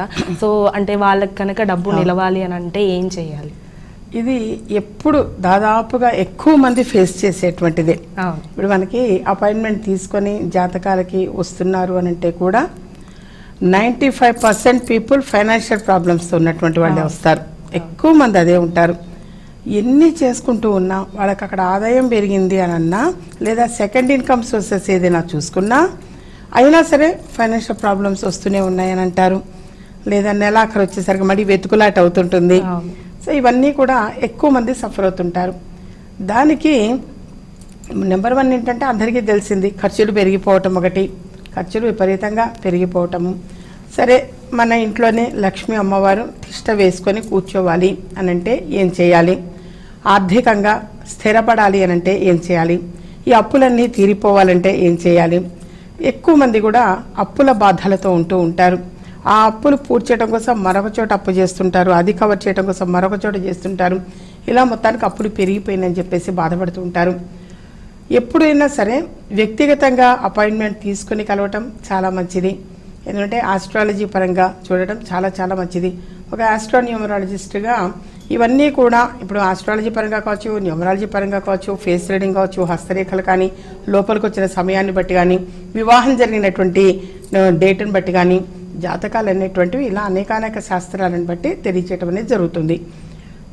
కదా? సో అంటే వాళ్ళకి కనుక డబ్బు నిలవాలి అని అంటే ఏం చేయాలి? ఇది ఎప్పుడు దాదాపుగా ఎక్కువ మంది ఫేస్ చేసేటువంటిదే. ఇప్పుడు మనకి అపాయింట్మెంట్ తీసుకొని జాతకాలకి వస్తున్నారు అని అంటే కూడా ninety five percent people financial ప్రాబ్లమ్స్తో ఉన్నటువంటి వాళ్ళే వస్తారు. ఎక్కువ మంది అదే ఉంటారు. ఎన్ని చేసుకుంటూ ఉన్నా వాళ్ళకి అక్కడ ఆదాయం పెరిగింది అని అన్నా లేదా సెకండ్ ఇన్కమ్ సోర్సెస్ ఏదైనా చూసుకున్నా అయినా సరే ఫైనాన్షియల్ ప్రాబ్లమ్స్ వస్తూనే ఉన్నాయని అంటారు. లేదా నెలాఖరు వచ్చేసరికి మళ్ళీ వెతుకులాట అవుతుంటుంది. సో ఇవన్నీ కూడా ఎక్కువ మంది సఫర్ అవుతుంటారు. దానికి నెంబర్ వన్ ఏంటంటే అందరికీ తెలిసింది ఖర్చులు పెరిగిపోవటం ఒకటి. ఖర్చులు విపరీతంగా పెరిగిపోవటము. సరే మన ఇంట్లోనే లక్ష్మీ అమ్మవారు తిష్ట వేసుకొని కూర్చోవాలి అని అంటే ఏం చేయాలి? ఆర్థికంగా స్థిరపడాలి అని అంటే ఏం చేయాలి? ఈ అప్పులన్నీ తీరిపోవాలంటే ఏం చేయాలి? ఎక్కువ మంది కూడా అప్పుల బాధలతో ఉంటూ ఉంటారు. ఆ అప్పులు పూడ్చేయడం కోసం మరొక చోట అప్పు చేస్తుంటారు అది కవర్ చేయడం కోసం మరొక చోట చేస్తుంటారు. ఇలా మొత్తానికి అప్పులు పెరిగిపోయిందని చెప్పేసి బాధపడుతూ ఉంటారు. ఎప్పుడైనా సరే వ్యక్తిగతంగా అపాయింట్మెంట్ తీసుకుని కలవటం చాలా మంచిది. ఎందుకంటే ఆస్ట్రాలజీ పరంగా చూడటం చాలా చాలా మంచిది. ఒక ఆస్ట్రోన్యూమరాలజిస్ట్గా ఇవన్నీ కూడా ఇప్పుడు ఆస్ట్రాలజీ పరంగా కావచ్చు న్యూమరాలజీ పరంగా కావచ్చు ఫేస్ రీడింగ్ కావచ్చు హస్తరేఖలు కానీ లోపలికి వచ్చిన సమయాన్ని బట్టి కానీ వివాహం జరిగినటువంటి డేట్ని బట్టి కానీ జాతకాలు అనేటువంటివి ఇలా అనేకానేక శాస్త్రాలను బట్టి తెలియచేయటం అనేది జరుగుతుంది.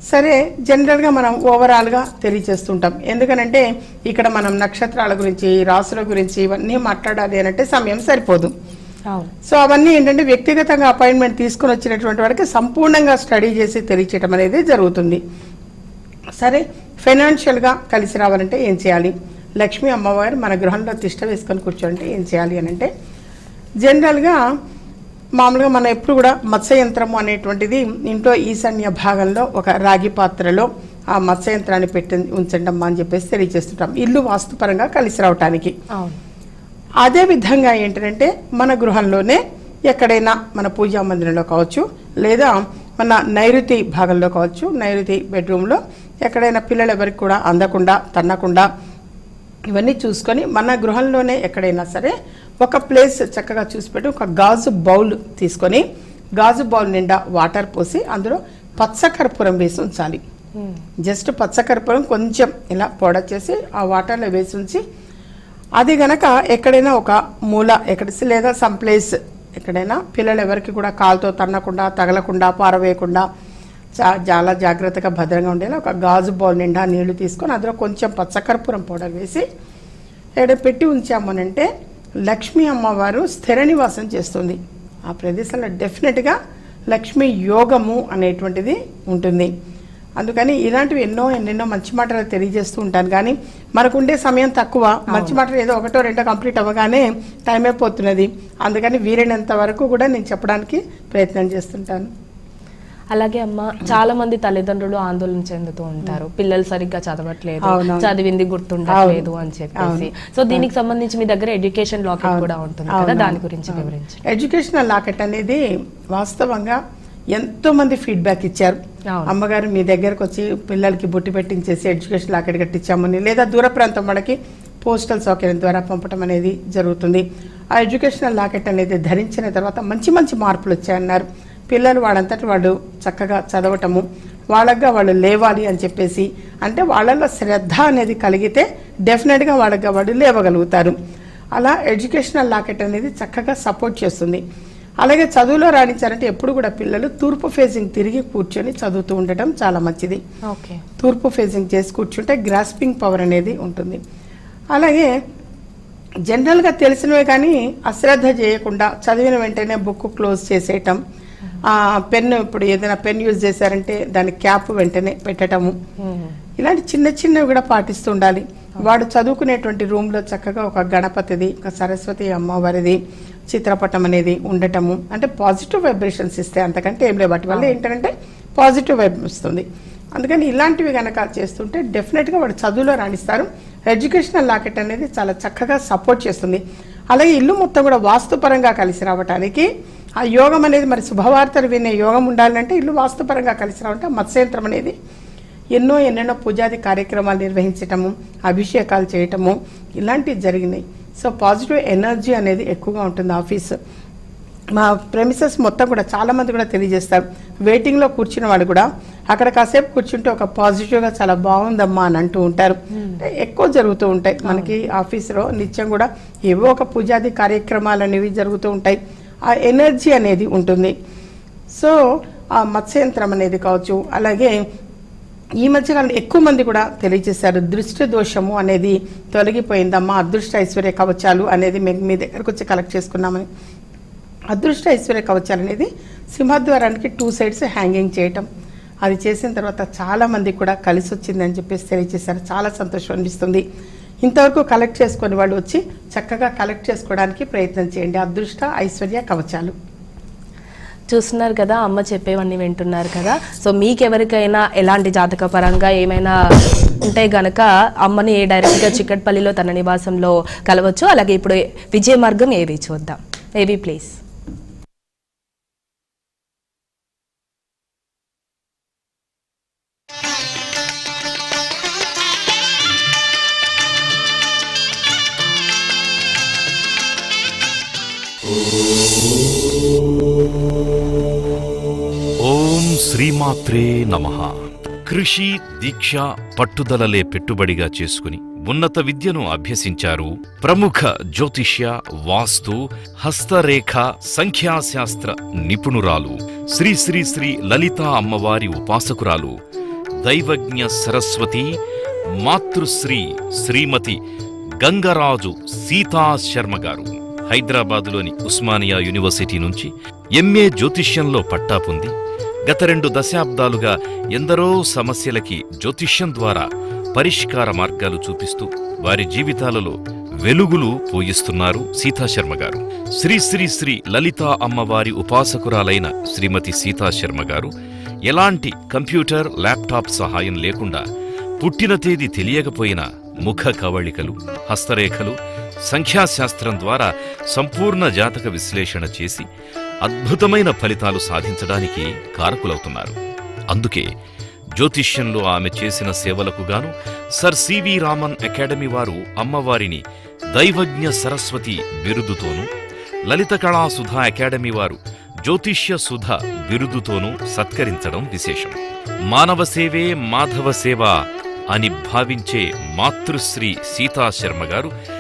సరే జనరల్గా మనం ఓవరాల్గా తెలియచేస్తుంటాం. ఎందుకనంటే ఇక్కడ మనం నక్షత్రాల గురించి రాసుల గురించి ఇవన్నీ మాట్లాడాలి అంటే సమయం సరిపోదు. సో అవన్నీ ఏంటంటే వ్యక్తిగతంగా అపాయింట్మెంట్ తీసుకుని వచ్చినటువంటి వాడికి సంపూర్ణంగా స్టడీ చేసి తెలియచేయటం అనేది జరుగుతుంది. సరే ఫైనాన్షియల్గా కలిసి రావాలంటే ఏం చేయాలి? లక్ష్మీ అమ్మవారు మన గృహంలో తిష్ట వేసుకొని కూర్చోంటే ఏం చేయాలి అని అంటే జనరల్గా మామూలుగా మనం ఎప్పుడు కూడా మత్స్య యంత్రము అనేటువంటిది ఇంట్లో ఈశాన్య భాగంలో ఒక రాగి పాత్రలో ఆ మత్స్య యంత్రాన్ని పెట్టి ఉంచండి అమ్మా అని చెప్పేసి తెలియజేస్తుంటాం. ఇల్లు వాస్తుపరంగా కలిసి రావటానికి. అదే విధంగా ఏంటంటే మన గృహంలోనే ఎక్కడైనా మన పూజా మందిరంలో కావచ్చు లేదా మన నైరుతి భాగంలో కావచ్చు నైరుతి బెడ్రూమ్లో ఎక్కడైనా పిల్లలు ఎవరికి కూడా అందకుండా తన్నకుండా ఇవన్నీ చూసుకొని మన గృహంలోనే ఎక్కడైనా సరే ఒక ప్లేస్ చక్కగా చూసి పెట్టి ఒక గాజు బౌల్ తీసుకొని గాజు బౌల్ నిండా వాటర్ పోసి అందులో పచ్చకర్పూరం వేసి ఉంచాలి ఉమ్. జస్ట్ పచ్చకర్పూరం కొంచెం ఇలా పౌడర్ చేసి ఆ వాటర్లో వేసి ఉంచి అది గనక ఎక్కడైనా ఒక మూల ఎక్కడ లేదా సమ్ ప్లేస్ ఎక్కడైనా పిల్లలు ఎవరికి కూడా కాలుతో తన్నకుండా తగలకుండా పారవేయకుండా చా చాలా జాగ్రత్తగా భద్రంగా ఉండేలా ఒక గాజు బౌల్ నిండా నీళ్ళు తీసుకొని అందులో కొంచెం పచ్చకర్పూరం పౌడర్ వేసి ఎక్కడ పెట్టి ఉంచామనంటే లక్ష్మీ అమ్మవారు స్థిర నివాసం చేస్తుంది. ఆ ప్రదేశంలో డెఫినెట్గా లక్ష్మీ యోగము అనేటువంటిది ఉంటుంది. అందుకని ఇలాంటివి ఎన్నో ఎన్నెన్నో మంచి మాటలు తెలియజేస్తూ ఉంటాను. కానీ మనకుండే సమయం తక్కువ. మంచి మాటలు ఏదో ఒకటో రెండో కంప్లీట్ అవ్వగానే టైం అయిపోతున్నది. అందుకని వీలైనంత వరకు కూడా నేను చెప్పడానికి ప్రయత్నం చేస్తుంటాను. అలాగే అమ్మ చాలా మంది తల్లిదండ్రులు ఆందోళన చెందుతూ ఉంటారు పిల్లలు సరిగ్గా చదవట్లేదు. చదివింది గుర్తుండట్లేదు అని చెప్పేసి. సో దీనికి సంబంధించి మీ దగ్గర ఎడ్యుకేషన్ లాకెట్. కూడా ఉంటుంది కదా. దాని గురించి వివరించండి ఎడ్యుకేషనల్ లాకెట్ అనేది వాస్తవంగా ఎంతో మంది ఫీడ్బ్యాక్ ఇచ్చారు. అమ్మగారు మీ దగ్గరకు వచ్చి పిల్లలకి బుట్టి పెట్టించేసి ఎడ్యుకేషన్ లాకెట్ కట్టించామని లేదా దూర ప్రాంతం వాళ్ళకి పోస్టల్ సౌకర్యం ద్వారా పంపడం అనేది జరుగుతుంది ఆ ఎడ్యుకేషనల్ లాకెట్ అనేది ధరించిన తర్వాత మంచి మంచి మార్పులు వచ్చాయన్నారు పిల్లలు వాళ్ళంతటి వాళ్ళు చక్కగా చదవటము వాళ్ళగా వాళ్ళు లేవాలి అని చెప్పేసి అంటే వాళ్ళలో శ్రద్ధ అనేది కలిగితే డెఫినెట్గా వాళ్ళగా వాళ్ళు లేవగలుగుతారు. అలా ఎడ్యుకేషనల్ లాకెట్ అనేది చక్కగా సపోర్ట్ చేస్తుంది. అలాగే చదువులో రాణించాలంటే ఎప్పుడు కూడా పిల్లలు తూర్పు ఫేసింగ్ తిరిగి కూర్చొని చదువుతూ ఉండటం చాలా మంచిది. ఓకే. తూర్పు ఫేసింగ్ చేసి కూర్చుంటే గ్రాస్పింగ్ పవర్ అనేది ఉంటుంది. అలాగే జనరల్గా తెలిసినవే కానీ అశ్రద్ధ చేయకుండా చదివిన వెంటనే బుక్ క్లోజ్ చేసేయటం పెన్ ఇప్పుడు ఏదైనా పెన్ యూజ్ చేశారంటే దాని క్యాప్ వెంటనే పెట్టటము ఇలాంటి చిన్న చిన్నవి కూడా పాటిస్తూ ఉండాలి. వాడు చదువుకునేటువంటి రూమ్లో చక్కగా ఒక గణపతిది ఒక సరస్వతి అమ్మవారిది చిత్రపటం అనేది ఉండటము. అంటే పాజిటివ్ వైబ్రేషన్స్ ఇస్తాయి అంతకంటే ఏం లేవు. వాటి వల్ల ఏంటంటే పాజిటివ్ వైబ్ వస్తుంది. అందుకని ఇలాంటివి కనుక చేస్తుంటే డెఫినెట్గా వాడు చదువులో రాణిస్తారు. ఎడ్యుకేషనల్ లాకెట్ అనేది చాలా చక్కగా సపోర్ట్ చేస్తుంది. అలాగే ఇల్లు మొత్తం కూడా వాస్తుపరంగా కలిసి రావటానికి ఆ యోగం అనేది మరి శుభవార్తలు వినే యోగం ఉండాలంటే ఇల్లు వాస్తుపరంగా కలిసి రావాలంటే మత్స్యంత్రం అనేది ఎన్నో ఎన్నెన్నో పూజాది కార్యక్రమాలు నిర్వహించటము అభిషేకాలు చేయటము ఇలాంటివి జరిగినాయి. సో పాజిటివ్ ఎనర్జీ అనేది ఎక్కువగా ఉంటుంది ఆఫీస్. మా ప్రెమిసెస్ మొత్తం కూడా చాలా మంది కూడా తెలియజేస్తారు. వెయిటింగ్లో కూర్చున్న వాళ్ళు కూడా అక్కడ కాసేపు కూర్చుంటే ఒక పాజిటివ్గా చాలా బాగుందమ్మా అని అంటూ ఉంటారు. అంటే ఎక్కువ జరుగుతూ ఉంటాయి. మనకి ఆఫీస్లో నిత్యం కూడా ఏవో ఒక పూజాది కార్యక్రమాలు అనేవి జరుగుతూ ఉంటాయి. ఆ ఎనర్జీ అనేది ఉంటుంది. సో ఆ మత్స్యంత్రం అనేది కావచ్చు అలాగే ఈ మధ్యకాలం ఎక్కువ మంది కూడా తెలియజేశారు దృష్టి దోషము అనేది తొలగిపోయిందమ్మా అదృష్ట ఐశ్వర్య కవచాలు అనేది మేము మీ దగ్గరకు వచ్చి కలెక్ట్ చేసుకున్నామని. అదృష్ట ఐశ్వర్య కవచాలు అనేది సింహద్వారానికి టూ సైడ్స్ హ్యాంగింగ్ చేయటం. అది చేసిన తర్వాత చాలామంది కూడా కలిసి వచ్చిందని చెప్పేసి తెలియజేశారు. చాలా సంతోషం అనిపిస్తుంది. ఇంతవరకు కలెక్ట్ చేసుకొని వాళ్ళు వచ్చి చక్కగా కలెక్ట్ చేసుకోవడానికి ప్రయత్నం చేయండి. అదృష్ట ఐశ్వర్య కవచాలు. చూస్తున్నారు కదా అమ్మ చెప్పేవన్నీ వింటున్నారు కదా. సో మీకెవరికైనా ఎలాంటి జాతక పరంగా ఏమైనా ఉంటే గనక అమ్మని డైరెక్ట్గా చిక్కట్పల్లిలో తన నివాసంలో కలవచ్చు. అలాగే ఇప్పుడు విజయ మార్గం ఏవి చూద్దాం. ఏవి ప్లీజ్ ఓం శ్రీమాత్రే నమ. కృషి దీక్ష పట్టుదలలే పెట్టుబడిగా చేసుకుని ఉన్నత విద్యను అభ్యసించారు ప్రముఖ జ్యోతిష్య వాస్తు హస్తరేఖ సంఖ్యాశాస్త్ర నిపుణురాలు శ్రీ శ్రీ శ్రీ లలితా అమ్మవారి ఉపాసకురాలు దైవజ్ఞ సరస్వతి మాతృశ్రీ శ్రీమతి గంగరాజు సీతా శర్మ గారు. హైదరాబాదులోని ఉస్మానియా యూనివర్సిటీ నుంచి ఎంఏ జ్యోతిష్యంలో పట్టా పొంది గత రెండు దశాబ్దాలుగా ఎందరో సమస్యలకి జ్యోతిష్యం ద్వారా పరిష్కార మార్గాలు చూపిస్తూ వారి జీవితాలలో వెలుగులు పోయిస్తున్నారు సీతాశర్మ గారు. శ్రీ శ్రీ శ్రీ లలితా అమ్మవారి ఉపాసకురాలైన శ్రీమతి సీతాశర్మ గారు ఎలాంటి కంప్యూటర్ ల్యాప్టాప్ సహాయం లేకుండా పుట్టిన తేదీ తెలియకపోయినా ముఖ కవళికలు హస్తరేఖలు సంఖ్యాశాస్త్రం ద్వారా సంపూర్ణ జాతక విశ్లేషణ చేసి అద్భుతమైన ఫలితాలు సాధించడానికి కారకులవుతున్నారు. అందుకే జ్యోతిష్యంలో ఆమె చేసిన సేవలకు గాను సర్ సివి రామన్ అకాడమీ వారు అమ్మవారిని దైవజ్ఞ సరస్వతి బిరుదుతోనూ లలిత కళా సుధా అకాడమీ వారు జ్యోతిష్య సుధ బిరుదుతోనూ సత్కరించడం విశేషం. మానవ సేవే మాధవ సేవ అని భావించే మాతృశ్రీ సీతాశర్మ గారు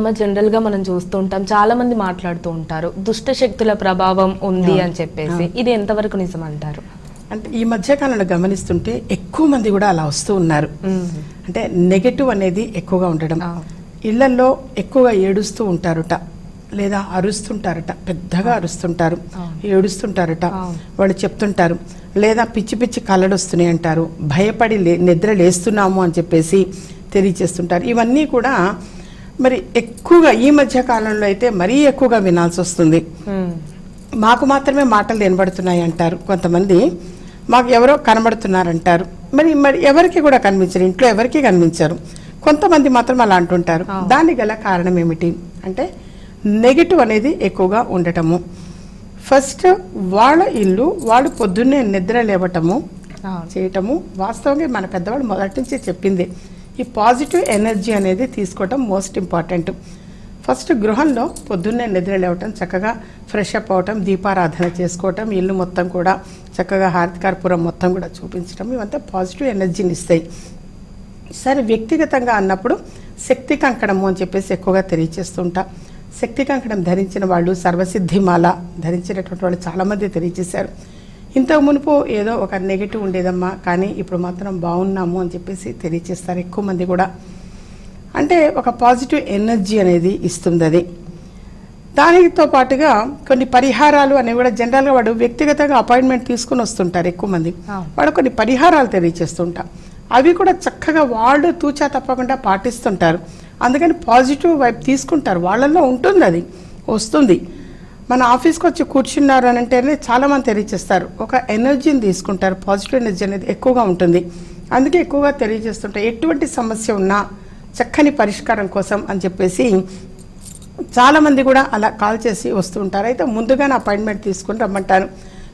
అమ్మ జనరల్గా మనం చూస్తూ ఉంటాం. చాలా మంది మాట్లాడుతూ ఉంటారు. దుష్ట శక్తుల ప్రభావం ఉంది అని చెప్పేసి. ఇది ఎంతవరకు నిజం అంటారు అంటే ఈ మధ్యకాలంలో గమనిస్తుంటే ఎక్కువ మంది కూడా అలా వస్తూ ఉన్నారు. అంటే నెగటివ్ అనేది ఎక్కువగా ఉండడం. ఇళ్ళలో ఎక్కువగా ఏడుస్తూ ఉంటారుట. లేదా అరుస్తుంటారట. పెద్దగా అరుస్తుంటారు. ఏడుస్తుంటారట. వాళ్ళు చెప్తుంటారు. లేదా పిచ్చి పిచ్చి కళ్ళలు వస్తున్నాయి అంటారు. భయపడి లే నిద్ర లేస్తున్నాము అని చెప్పేసి తెలియచేస్తుంటారు. ఇవన్నీ కూడా మరి ఎక్కువగా ఈ మధ్య కాలంలో అయితే మరీ ఎక్కువగా వినాల్సి వస్తుంది. మాకు మాత్రమే మాటలు వినబడుతున్నాయి అంటారు కొంతమంది. మాకు ఎవరో కనబడుతున్నారంటారు. మరి మరి ఎవరికి కూడా కనిపించరు. ఇంట్లో ఎవరికి కనిపించరు. కొంతమంది మాత్రం అలా అంటుంటారు. దానికి గల కారణం ఏమిటి? అంటే నెగిటివ్ అనేది ఎక్కువగా ఉండటము. ఫస్ట్ వాళ్ళ ఇల్లు వాళ్ళు పొద్దున్నే నిద్ర లేవటము. చేయటము వాస్తవంగా మన పెద్దవాళ్ళు మొదటి నుంచి చెప్పింది. ఈ పాజిటివ్ ఎనర్జీ అనేది తీసుకోవటం మోస్ట్ ఇంపార్టెంట్. ఫస్ట్ గృహంలో పొద్దున్నే నిద్ర లేవటం చక్కగా ఫ్రెష్ అప్ అవటం దీపారాధన చేసుకోవటం ఇల్లు మొత్తం కూడా చక్కగా హారతికర్పూరం మొత్తం కూడా చూపించడం ఇవంతా పాజిటివ్ ఎనర్జీని ఇస్తాయి. సరే వ్యక్తిగతంగా అన్నప్పుడు శక్తి కంకణము అని చెప్పేసి ఎక్కువగా తెలియచేస్తుంటా. శక్తి కంకణం ధరించిన వాళ్ళు సర్వసిద్ధిమాల ధరించినటువంటి వాళ్ళు చాలామంది తెలియజేశారు ఇంతకు మునుపు ఏదో ఒక నెగిటివ్ ఉండేదమ్మా కానీ ఇప్పుడు మాత్రం బాగున్నాము అని చెప్పేసి తెలియచేస్తారు ఎక్కువ మంది కూడా. అంటే ఒక పాజిటివ్ ఎనర్జీ అనేది ఇస్తుంది అది. దానితో పాటుగా కొన్ని పరిహారాలు అనేవి కూడా జనరల్గా వాడు వ్యక్తిగతంగా అపాయింట్మెంట్ తీసుకుని వస్తుంటారు ఎక్కువ మంది. వాడు కొన్ని పరిహారాలు తెలియచేస్తుంటా. అవి కూడా చక్కగా వాళ్ళు తూచా తప్పకుండా పాటిస్తుంటారు. అందుకని పాజిటివ్ వైపు తీసుకుంటారు. వాళ్ళల్లో ఉంటుంది అది. వస్తుంది. మన ఆఫీస్కి వచ్చి కూర్చున్నారు అని అంటేనే చాలామంది తెలియజేస్తారు. ఒక ఎనర్జీని తీసుకుంటారు. పాజిటివ్ ఎనర్జీ అనేది ఎక్కువగా ఉంటుంది. అందుకే ఎక్కువగా తెలియజేస్తుంటారు ఎటువంటి సమస్య ఉన్నా చక్కని పరిష్కారం కోసం అని చెప్పేసి చాలామంది కూడా అలా కాల్ చేసి వస్తూ ఉంటారు. అయితే ముందుగానే అపాయింట్మెంట్ తీసుకుని రమ్మంటాను.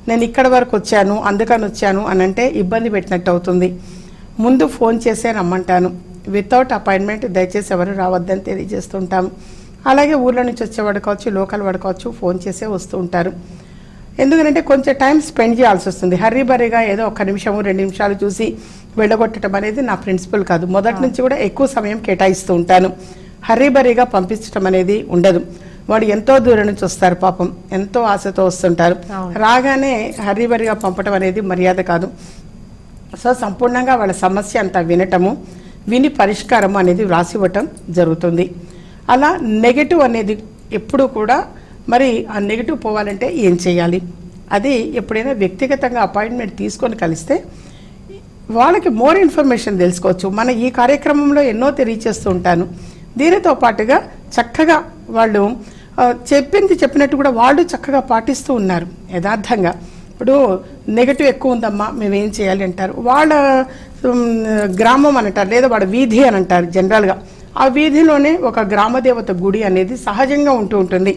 నేను ఇక్కడ వరకు వచ్చాను అందుకని వచ్చాను అని అంటే ఇబ్బంది పెట్టినట్టు అవుతుంది. ముందు ఫోన్ చేసే రమ్మంటాను. వితౌట్ అపాయింట్మెంట్ దయచేసి ఎవరు రావద్దని తెలియజేస్తుంటాము అలాగే ఊర్లో నుంచి వచ్చేవాడు కావచ్చు లోకల్ వాడు కావచ్చు ఫోన్ చేసే వస్తూ ఉంటారు. ఎందుకంటే కొంచెం టైం స్పెండ్ చేయాల్సి వస్తుంది. హర్రీ బరీగా ఏదో ఒక నిమిషము రెండు నిమిషాలు చూసి వెళ్ళగొట్టడం అనేది నా ప్రిన్సిపల్ కాదు. మొదటి నుంచి కూడా ఎక్కువ సమయం కేటాయిస్తూ ఉంటాను. హర్రీ బరీగా పంపించడం అనేది ఉండదు. వాడు ఎంతో దూరం నుంచి వస్తారు పాపం. ఎంతో ఆశతో వస్తుంటారు. రాగానే హర్రీ బరీగా పంపడం అనేది మర్యాద కాదు. సో సంపూర్ణంగా వాళ్ళ సమస్య అంతా వినటము విని పరిష్కారం అనేది వ్రాసివ్వటం జరుగుతుంది. అలా నెగటివ్ అనేది ఎప్పుడు కూడా మరి ఆ నెగటివ్ పోవాలంటే ఏం చేయాలి? అది ఎప్పుడైనా వ్యక్తిగతంగా అపాయింట్మెంట్ తీసుకొని కలిస్తే వాళ్ళకి మోర్ ఇన్ఫర్మేషన్ తెలుసుకోవచ్చు. మన ఈ కార్యక్రమంలో ఎన్నో తెలియచేస్తూ ఉంటాను. దీనితో పాటుగా చక్కగా వాళ్ళు చెప్పింది చెప్పినట్టు కూడా వాళ్ళు చక్కగా పాటిస్తూ ఉన్నారు యథార్థంగా. ఇప్పుడు నెగటివ్ ఎక్కువ ఉందమ్మా మేము ఏం చేయాలి అంటారు. వాళ్ళ గ్రామం అని అంటారు లేదా వాళ్ళ వీధి అని అంటారు జనరల్గా ఆ వీధిలోనే ఒక గ్రామదేవత గుడి అనేది సహజంగా ఉంటూ ఉంటుంది.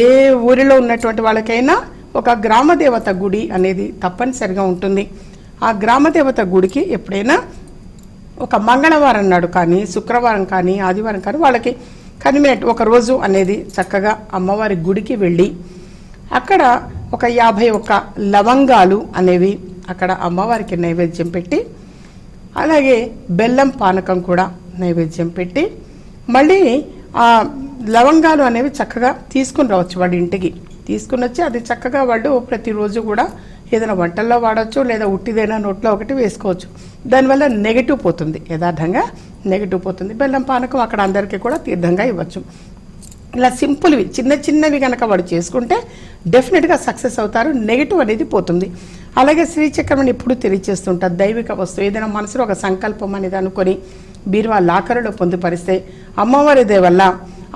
ఏ ఊరిలో ఉన్నటువంటి వాళ్ళకైనా ఒక గ్రామదేవత గుడి అనేది తప్పనిసరిగా ఉంటుంది. ఆ గ్రామదేవత గుడికి ఎప్పుడైనా ఒక మంగళవారం నాడు కానీ శుక్రవారం కానీ ఆదివారం కానీ వాళ్ళకి కన్వీనెంట్ ఒక రోజు అనేది చక్కగా అమ్మవారి గుడికి వెళ్ళి అక్కడ ఒక యాభై ఒక్క లవంగాలు అనేవి అక్కడ అమ్మవారికి నైవేద్యం పెట్టి అలాగే బెల్లం పానకం కూడా నైవేద్యం పెట్టి మళ్ళీ ఆ లవంగాలు అనేవి చక్కగా తీసుకుని రావచ్చు వాడి ఇంటికి. తీసుకుని వచ్చి అది చక్కగా వాళ్ళు ప్రతిరోజు కూడా ఏదైనా వంటల్లో వాడచ్చు లేదా ఉట్టిదైనా నోట్లో ఒకటి వేసుకోవచ్చు. దానివల్ల నెగిటివ్ పోతుంది. యథార్థంగా నెగిటివ్ పోతుంది. బెల్లం పానకం అక్కడ అందరికీ కూడా తీర్థంగా ఇవ్వచ్చు. ఇలా సింపుల్వి చిన్న చిన్నవి కనుక వాడు చేసుకుంటే డెఫినెట్గా సక్సెస్ అవుతారు. నెగిటివ్ అనేది పోతుంది. అలాగే శ్రీచక్రం ఎప్పుడు తెలియచేస్తుంటారు. దైవిక వస్తువు. ఏదైనా మనసులో ఒక సంకల్పం అనేది అనుకొని బీరువా లాకరులో పొందుపరిస్తే అమ్మవారి దయ వల్ల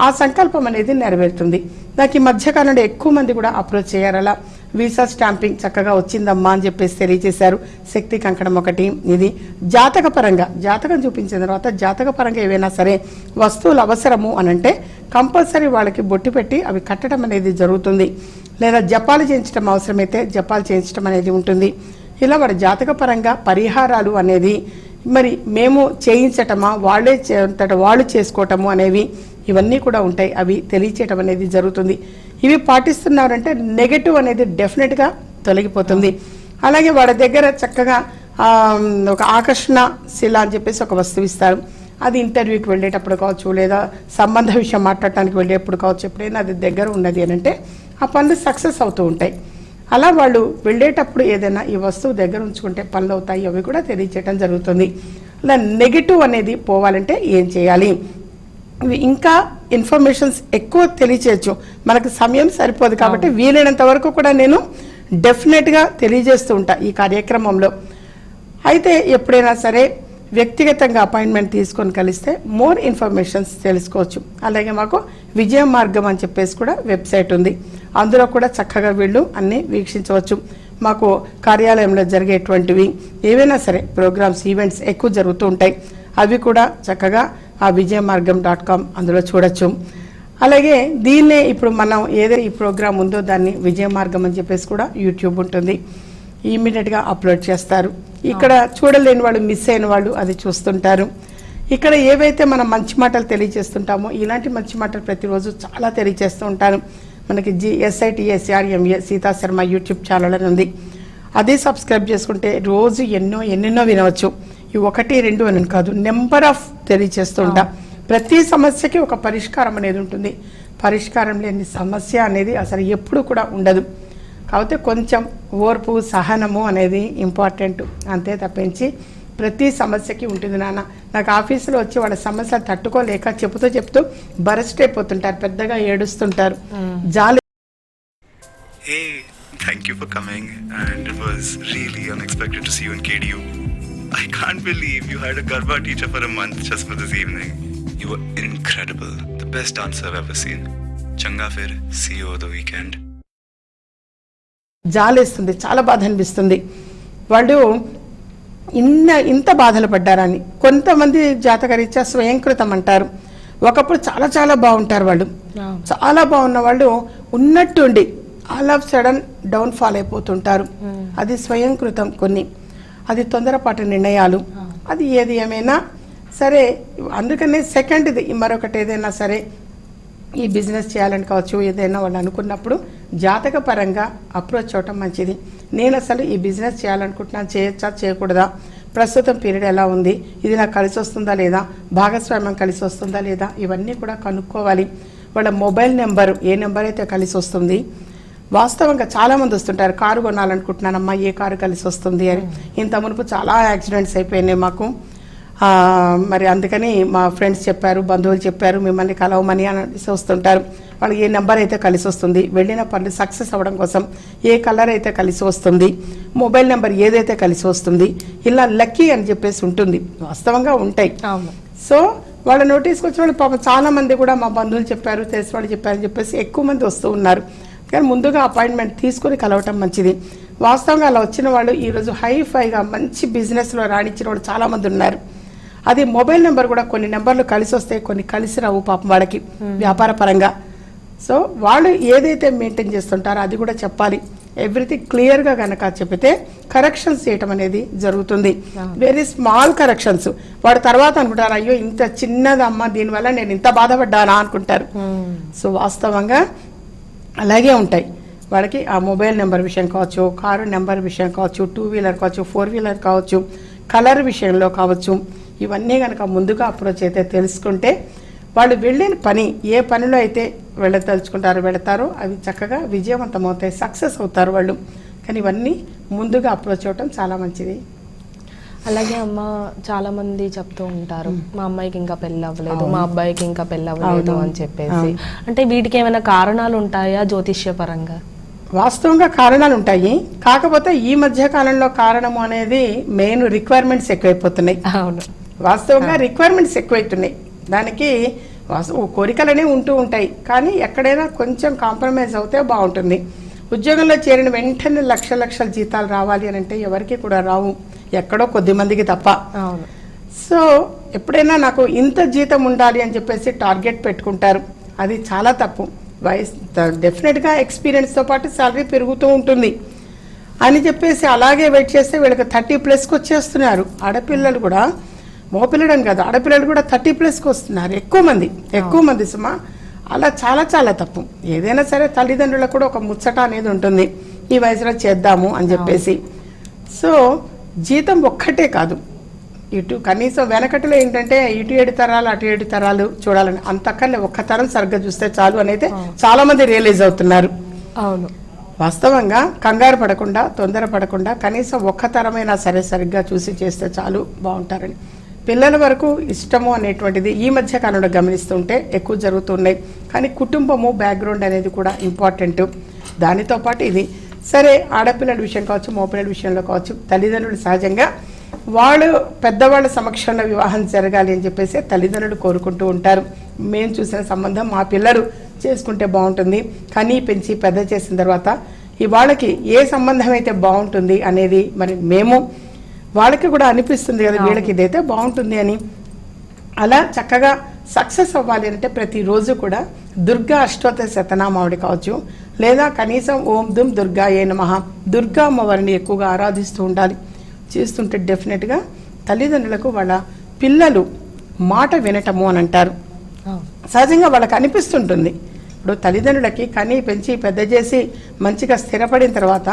ఆ సంకల్పం అనేది నెరవేరుతుంది. నాకు ఈ మధ్యకాలంలో ఎక్కువ మంది కూడా అప్రోచ్ చేయారు అలా వీసా స్టాంపింగ్ చక్కగా వచ్చిందమ్మా అని చెప్పేసి తెలియజేశారు. శక్తి కంకణం ఒకటి ఇది జాతక పరంగా జాతకం చూపించిన తర్వాత జాతక పరంగా ఏవైనా సరే వస్తువులు అవసరము అని అంటే కంపల్సరీ వాళ్ళకి బొట్టు పెట్టి అవి కట్టడం అనేది జరుగుతుంది. లేదా జపాలు చేయించడం అవసరమైతే జపాలు చేయించడం అనేది ఉంటుంది. ఇలా వాడి జాతక పరంగా పరిహారాలు అనేది మరి మేము చేయించటమా వాళ్ళే అంతట వాళ్ళు చేసుకోవటము అనేవి ఇవన్నీ కూడా ఉంటాయి. అవి తెలియచేయటం అనేది జరుగుతుంది. ఇవి పాటిస్తున్నారంటే నెగటివ్ అనేది డెఫినెట్గా తొలగిపోతుంది. అలాగే వాళ్ళ దగ్గర చక్కగా ఒక ఆకర్షణ శిల అని చెప్పేసి ఒక వస్తువు ఇస్తారు. అది ఇంటర్వ్యూకి వెళ్ళేటప్పుడు కావచ్చు లేదా సంబంధ విషయం మాట్లాడటానికి వెళ్ళేటప్పుడు కావచ్చు ఎప్పుడైనా అది దగ్గర ఉన్నది అని అంటే ఆ పనులు సక్సెస్ అవుతూ ఉంటాయి. అలా వాళ్ళు వెళ్ళేటప్పుడు ఏదైనా ఈ వస్తువు దగ్గర ఉంచుకుంటే పనులు అవుతాయి అవి కూడా తెలియచేయడం జరుగుతుంది. అలా నెగిటివ్ అనేది పోవాలంటే ఏం చేయాలి? ఇవి ఇంకా ఇన్ఫర్మేషన్స్ ఎక్కువ తెలియచేయచ్చు. మనకు సమయం సరిపోదు కాబట్టి వీలైనంత వరకు కూడా నేను డెఫినెట్గా తెలియజేస్తూ ఉంటా ఈ కార్యక్రమంలో. అయితే ఎప్పుడైనా సరే వ్యక్తిగతంగా అపాయింట్మెంట్ తీసుకొని కలిస్తే మోర్ ఇన్ఫర్మేషన్స్ తెలుసుకోవచ్చు. అలాగే మాకు విజయ మార్గం అని చెప్పేసి కూడా వెబ్సైట్ ఉంది. అందులో కూడా చక్కగా వీళ్ళు అన్నీ వీక్షించవచ్చు. మాకు కార్యాలయంలో జరిగేటువంటివి ఏవైనా సరే ప్రోగ్రామ్స్ ఈవెంట్స్ ఎక్కువ జరుగుతూ ఉంటాయి. అవి కూడా చక్కగా ఆ విజయ మార్గం డాట్ కామ్ అందులో చూడొచ్చు. అలాగే దీన్నే ఇప్పుడు మనం ఏదైతే ఈ ప్రోగ్రామ్ ఉందో దాన్ని విజయ మార్గం అని చెప్పేసి కూడా యూట్యూబ్ ఉంటుంది. ఇమీడియట్గా అప్లోడ్ చేస్తారు. ఇక్కడ చూడలేని వాళ్ళు మిస్ అయిన వాళ్ళు అది చూస్తుంటారు. ఇక్కడ ఏవైతే మనం మంచి మాటలు తెలియజేస్తుంటామో ఇలాంటి మంచి మాటలు ప్రతిరోజు చాలా తెలియజేస్తూ ఉంటాను మనకి జి ఎస్ఐటిఎస్ఆర్ఎంఏ సీతా శర్మ యూట్యూబ్ ఛానల్ అని ఉంది. అదే సబ్స్క్రైబ్ చేసుకుంటే రోజు ఎన్నో ఎన్నెన్నో వినవచ్చు. ఈ ఒకటి రెండు అని కాదు నెంబర్ ఆఫ్ తెలియజేస్తూ ఉంటా. ప్రతి సమస్యకి ఒక పరిష్కారం అనేది ఉంటుంది. పరిష్కారం లేని సమస్య అనేది అసలు ఎప్పుడు కూడా ఉండదు. కాకపోతే కొంచెం ఓర్పు సహనము అనేది ఇంపార్టెంట్ అంతే తప్పించి ప్రతి సమస్యకి ఉంటుంది నాన్న నాకు ఆఫీసులో వచ్చి వాళ్ళ సమస్య తట్టుకోలేక చెబుతూ చెప్తూ బరస్ట్ అయిపోతుంటారు పెద్దగా ఏడుస్తుంటారు జాలి thank you for coming, and it was really unexpected to see you in KDU. I can't believe you had a Garba teacher for a month just for this evening. You were incredible. The best dancer I've ever seen. Changa Fir, see you over the weekend. జాలేస్తుంది చాలా బాధ అనిపిస్తుంది. వాళ్ళు ఇన్న ఇంత బాధలు పడ్డారని. కొంతమంది జాతకరీత్యా స్వయంకృతం అంటారు. ఒకప్పుడు చాలా చాలా బాగుంటారు వాళ్ళు. చాలా బాగున్న వాళ్ళు ఉన్నట్టుండి all of sudden down fall అయిపోతుంటారు. అది స్వయంకృతం కొన్ని. అది తొందరపాటు నిర్ణయాలు. అది ఏది ఏమైనా సరే అందుకనే సెకండ్ది మరొకటి ఏదైనా సరే ఈ బిజినెస్ చేయాలని కావచ్చు ఏదైనా వాళ్ళు అనుకున్నప్పుడు జాతక పరంగా అప్రోచ్ అవటం మంచిది. నేను అసలు ఈ బిజినెస్ చేయాలనుకుంటున్నాను చేయొచ్చా చేయకూడదా? ప్రస్తుతం పీరియడ్ ఎలా ఉంది? ఇది నాకు కలిసి వస్తుందా లేదా? భాగస్వామ్యం కలిసి వస్తుందా లేదా? ఇవన్నీ కూడా కనుక్కోవాలి. వాళ్ళ మొబైల్ నెంబర్ ఏ నెంబర్ అయితే కలిసి వస్తుంది. వాస్తవంగా చాలామంది వస్తుంటారు కారు కొనాలనుకుంటున్నానమ్మా ఏ కారు కలిసి వస్తుంది అని. ఇంత మునుపు చాలా యాక్సిడెంట్స్ అయిపోయినాయి మాకు. మరి అందుకని మా ఫ్రెండ్స్ చెప్పారు బంధువులు చెప్పారు మిమ్మల్ని కలవమని అని వస్తుంటారు. వాళ్ళకి ఏ నెంబర్ అయితే కలిసి వస్తుంది వెళ్ళిన పనులు సక్సెస్ అవ్వడం కోసం ఏ కలర్ అయితే కలిసి వస్తుంది మొబైల్ నెంబర్ ఏదైతే కలిసి వస్తుంది ఇలా లక్కీ అని చెప్పేసి ఉంటుంది. వాస్తవంగా ఉంటాయి. సో వాళ్ళ నోటీస్కి వచ్చిన వాళ్ళు పాపం చాలా మంది కూడా మా బంధువులు చెప్పారు తెలిసిన వాళ్ళు చెప్పారని చెప్పేసి ఎక్కువ మంది వస్తూ ఉన్నారు. కానీ ముందుగా అపాయింట్మెంట్ తీసుకొని కలవటం మంచిది. వాస్తవంగా అలా వచ్చిన వాళ్ళు ఈరోజు హై ఫైగా మంచి బిజినెస్లో రాణించిన వాళ్ళు చాలామంది ఉన్నారు. అది మొబైల్ నెంబర్ కూడా కొన్ని నెంబర్లు కలిసి వస్తాయి కొన్ని కలిసి రావు పాపం వాళ్ళకి వ్యాపార పరంగా. సో వాళ్ళు ఏదైతే మెయింటైన్ చేస్తుంటారో అది కూడా చెప్పాలి. ఎవ్రీథింగ్ క్లియర్గా కనుక చెబితే కరెక్షన్స్ చేయటం అనేది జరుగుతుంది. వెరీ స్మాల్ కరెక్షన్స్ వాడు తర్వాత అనుకుంటారు అయ్యో ఇంత చిన్నదమ్మా దీనివల్ల నేను ఇంత బాధపడ్డానా? అనుకుంటారు. సో వాస్తవంగా అలాగే ఉంటాయి. వాళ్ళకి ఆ మొబైల్ నెంబర్ విషయం కావచ్చు కారు నెంబర్ విషయం కావచ్చు టూ వీలర్ కావచ్చు ఫోర్ వీలర్ కావచ్చు కలర్ విషయంలో కావచ్చు. ఇవన్నీ కనుక ముందుగా అప్రోచ్ అయితే తెలుసుకుంటే వాళ్ళు వెళ్ళిన పని ఏ పనిలో అయితే వెళ్ళదలుచుకుంటారో వెళతారో అవి చక్కగా విజయవంతం అవుతాయి సక్సెస్ అవుతారు వాళ్ళు. కానీ ఇవన్నీ ముందుగా అప్రోచ్ అవ్వటం చాలా మంచిది. అలాగే అమ్మ చాలా మంది చెప్తూ ఉంటారు మా అమ్మాయికి ఇంకా పెళ్ళి అవ్వలేదు మా అబ్బాయికి ఇంకా పెళ్ళి అవ్వలేదు. అని చెప్పేసి. అంటే వీటికి ఏమైనా కారణాలు ఉంటాయా జ్యోతిష్య పరంగా వాస్తవంగా కారణాలు ఉంటాయి. కాకపోతే ఈ మధ్య కాలంలో కారణము అనేది మెయిన్ రిక్వైర్మెంట్స్ ఎక్కువైపోతున్నాయి. అవును. వాస్తవంగా రిక్వైర్మెంట్స్ ఎక్కువైతున్నాయి. దానికి వాస్తవ కోరికలు అనేవి ఉంటూ ఉంటాయి. కానీ ఎక్కడైనా కొంచెం కాంప్రమైజ్ అవుతే బాగుంటుంది. ఉద్యోగంలో చేరిన వెంటనే లక్ష లక్షల జీతాలు రావాలి అని అంటే ఎవరికి కూడా రావు. ఎక్కడో కొద్ది మందికి తప్ప. సో ఎప్పుడైనా నాకు ఇంత జీతం ఉండాలి అని చెప్పేసి టార్గెట్ పెట్టుకుంటారు. అది చాలా తప్పు. వయసు డెఫినెట్గా ఎక్స్పీరియన్స్తో పాటు శాలరీ పెరుగుతూ ఉంటుంది. అని చెప్పేసి అలాగే వెయిట్ చేస్తే వీళ్ళకి థర్టీ ప్లస్కి వచ్చేస్తున్నారు. ఆడపిల్లలు కూడా మగపిల్లడని కాదు ఆడపిల్లలు కూడా థర్టీ ప్లస్కి వస్తున్నారు ఎక్కువ మంది ఎక్కువ మంది సుమా. అలా చాలా చాలా తప్పు. ఏదైనా సరే తల్లిదండ్రులకు కూడా ఒక ముచ్చట అనేది ఉంటుంది. ఈ వయసులో చేద్దాము అని చెప్పేసి. సో జీతం ఒక్కటే కాదు. ఇటు కనీసం వెనకటిలో ఏంటంటే ఇటు ఏడు తరాలు అటు ఏడు తరాలు చూడాలని అంతకన్నా ఒక్క తరం సరిగ్గా చూస్తే చాలు అని అయితే చాలా మంది రియలైజ్ అవుతున్నారు. అవును. వాస్తవంగా కంగారు పడకుండా తొందర పడకుండా కనీసం ఒక్క తరమైనా సరే సరిగ్గా చూసి చేస్తే చాలు బాగుంటారని. పిల్లల వరకు ఇష్టము అనేటువంటిది ఈ మధ్య కాలంలో గమనిస్తుంటే ఎక్కువ జరుగుతున్నాయి. కానీ కుటుంబము బ్యాక్గ్రౌండ్ అనేది కూడా ఇంపార్టెంట్ దానితో పాటు ఇది సరే ఆడపిల్లల విషయం కావచ్చు మోపిల్లల విషయంలో కావచ్చు తల్లిదండ్రులు సహజంగా వాళ్ళు పెద్దవాళ్ళ సమక్షంలో వివాహం జరగాలి అని చెప్పేసి తల్లిదండ్రులు కోరుకుంటూ ఉంటారు. మేము చూసిన సంబంధం మా పిల్లలు చేసుకుంటే బాగుంటుంది. కనీ పెంచి పెద్ద చేసిన తర్వాత ఇవాళకి ఏ సంబంధం అయితే బాగుంటుంది అనేది మరి మేము వాళ్ళకి కూడా అనిపిస్తుంది కదా వీళ్ళకి ఇదైతే బాగుంటుంది అని. అలా చక్కగా సక్సెస్ అవ్వాలి అంటే ప్రతిరోజు కూడా దుర్గా అష్టోత్తర శతనామావిడి కావచ్చు లేదా కనీసం ఓం దుమ్ దుర్గా ఏ నమః. దుర్గా అమ్మవారిని ఎక్కువగా ఆరాధిస్తూ ఉండాలి. చేస్తుంటే డెఫినెట్గా తల్లిదండ్రులకు వాళ్ళ పిల్లలు మాట వినటము అని అంటారు. సహజంగా వాళ్ళకి అనిపిస్తుంటుంది. ఇప్పుడు తల్లిదండ్రులకి కని పెంచి పెద్ద చేసి మంచిగా స్థిరపడిన తర్వాత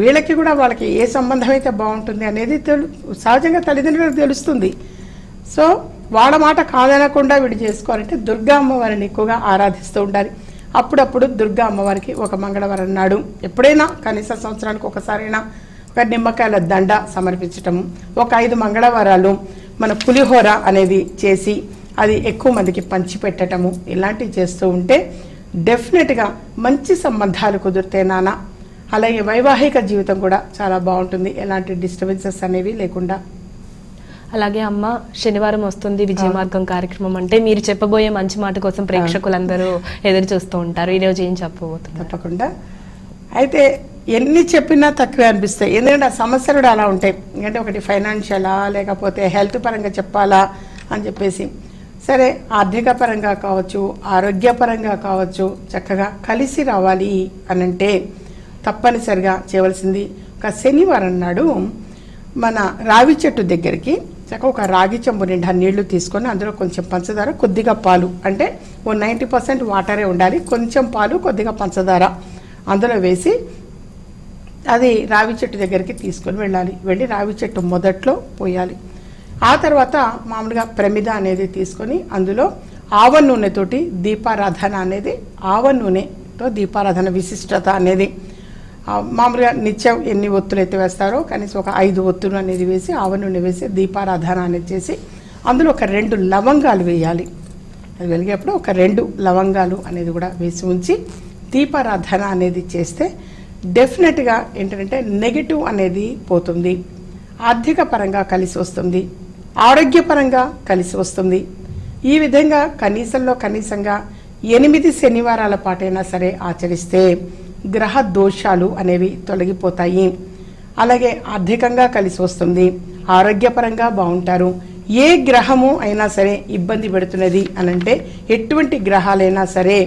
వీళ్ళకి కూడా వాళ్ళకి ఏ సంబంధం అయితే బాగుంటుంది అనేది తెలు సహజంగా తల్లిదండ్రులకు తెలుస్తుంది. సో వాళ్ళ మాట కాదనకుండా వీడు చేసుకోవాలంటే దుర్గా అమ్మవారిని ఎక్కువగా ఆరాధిస్తూ ఉండాలి. అప్పుడప్పుడు దుర్గా అమ్మవారికి ఒక మంగళవారం నాడు ఎప్పుడైనా కనీస సంవత్సరానికి ఒకసారైనా ఒక నిమ్మకాయల దండ సమర్పించటము ఒక ఐదు మంగళవారాలు మన పులిహోర అనేది చేసి అది ఎక్కువ మందికి పంచిపెట్టడము ఇలాంటివి చేస్తూ ఉంటే డెఫినెట్గా మంచి సంబంధాలు కుదిరితే నాన్న. అలాగే వైవాహిక జీవితం కూడా చాలా బాగుంటుంది. ఎలాంటి డిస్టర్బెన్సెస్ అనేవి లేకుండా. అలాగే అమ్మ శనివారం వస్తుంది విజయ మార్గం కార్యక్రమం అంటే మీరు చెప్పబోయే మంచి మాట కోసం ప్రేక్షకులందరూ ఎదురు చూస్తూ ఉంటారు. ఈ రోజు ఏం చెప్పబోతున్నారు? తప్పకుండా. అయితే ఎన్ని చెప్పినా తక్కువే అనిపిస్తాయి. ఎందుకంటే ఆ సమస్యలు కూడా అలా ఉంటాయి. ఎందుకంటే ఒకటి ఫైనాన్షియలా లేకపోతే హెల్త్ పరంగా చెప్పాలా అని చెప్పేసి. సరే ఆర్థిక పరంగా కావచ్చు ఆరోగ్యపరంగా కావచ్చు చక్కగా కలిసి రావాలి అని అంటే తప్పనిసరిగా చేయవలసింది. ఒక శనివారం నాడు మన రావి చెట్టు దగ్గరికి చక్కగా ఒక రాగి చెంబు నిండా నీళ్ళు తీసుకొని అందులో కొంచెం పంచదార కొద్దిగా పాలు. అంటే ఓ నైంటీ పర్సెంట్ వాటరే ఉండాలి. కొంచెం పాలు కొద్దిగా పంచదార అందులో వేసి అది రావి చెట్టు దగ్గరికి తీసుకొని వెళ్ళాలి. వెళ్ళి రావి చెట్టు మొదట్లో పోయాలి. ఆ తర్వాత మామూలుగా ప్రమిద అనేది తీసుకొని అందులో ఆవ నూనెతోటి దీపారాధన అనేది ఆవ నూనెతో దీపారాధన విశిష్టత అనేది మామూలుగా నిత్యం ఎన్ని ఒత్తులు అయితే వేస్తారో కనీసం ఒక ఐదు ఒత్తులు అనేది వేసి ఆవ నూనె వేసి దీపారాధన అనేది చేసి అందులో ఒక రెండు లవంగాలు వేయాలి. అది వెలిగేప్పుడు ఒక రెండు లవంగాలు అనేది కూడా వేసి ఉంచి దీపారాధన అనేది చేస్తే డెఫినెట్గా ఏంటంటే నెగిటివ్ అనేది పోతుంది. ఆర్థిక పరంగా కలిసి వస్తుంది. ఆరోగ్యపరంగా కలిసి వస్తుంది. ఈ విధంగా కనీసంలో కనీసంగా ఎనిమిది శనివారాల పాటైనా సరే ఆచరిస్తే గ్రహ దోషాలు అనేవి తొలగిపోతాయి. అలాగే ఆర్థికంగా కలిసి వస్తుంది. ఆరోగ్యపరంగా బాగుంటారు. ఏ గ్రహము అయినా సరే ఇబ్బంది పెడుతున్నది అనంటే ఎటువంటి గ్రహాలైనా సరే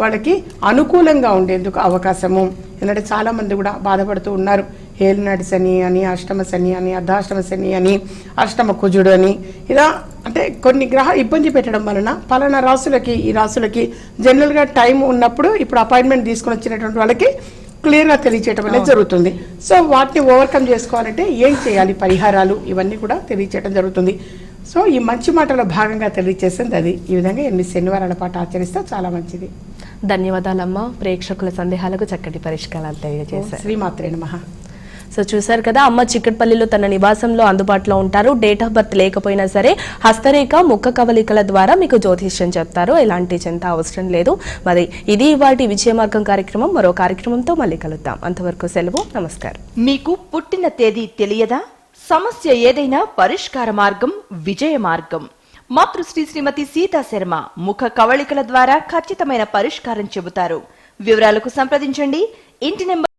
వాళ్ళకి అనుకూలంగా ఉండేందుకు అవకాశము. ఎందుకంటే చాలామంది కూడా బాధపడుతూ ఉన్నారు. ఏలినాటి శని అని అష్టమ శని అని అర్ధాష్టమ శని అని అష్టమ కుజుడు అని. ఇలా అంటే కొన్ని గ్రహ ఇబ్బంది పెట్టడం వలన పలానా రాసులకి ఈ రాసులకి జనరల్గా టైం ఉన్నప్పుడు ఇప్పుడు అపాయింట్మెంట్ తీసుకొని వచ్చినటువంటి వాళ్ళకి క్లియర్గా తెలియచేయడం అనేది జరుగుతుంది. సో వాటిని ఓవర్కమ్ చేసుకోవాలంటే ఏం చేయాలి? పరిహారాలు ఇవన్నీ కూడా తెలియచేయడం జరుగుతుంది. సో ఈ మంచి మాటలో భాగంగా తెలియచేసింది అది. ఈ విధంగా ఎనిమిది శనివారాల పాటు ఆచరిస్తే చాలా మంచిది. ధన్యవాదాలమ్మ. ప్రేక్షకుల సందేహాలకు చక్కటి పరిష్కారాలు తెలియజేశారు. శ్రీమాత్రే నమః. సో చూశారు కదా అమ్మ చిక్కట్పల్లిలో తన నివాసంలో అందుబాటులో ఉంటారు. డేట్ ఆఫ్ బర్త్ లేకపోయినా సరే హస్తరేఖ ముఖ కవలికల ద్వారా మీకు జ్యోతిష్యం చెప్తారు. ఎలాంటి చింత అవసరం లేదు. మరి ఇది వాటి విజయ మార్గం కార్యక్రమం. మరో కార్యక్రమంతో మళ్ళీ కలుద్దాం. అంతవరకు సెలవు. నమస్కారం. మీకు పుట్టిన తేదీ తెలియదా? సమస్య ఏదైనా పరిష్కార మార్గం విజయ మార్గం. మాతృశ్రీ శ్రీమతి సీతా శర్మ ముఖ కవళికల ద్వారా ఖచ్చితమైన పరిష్కారం చెబుతారు. వివరాలకు సంప్రదించండి. ఇంటి నెంబర్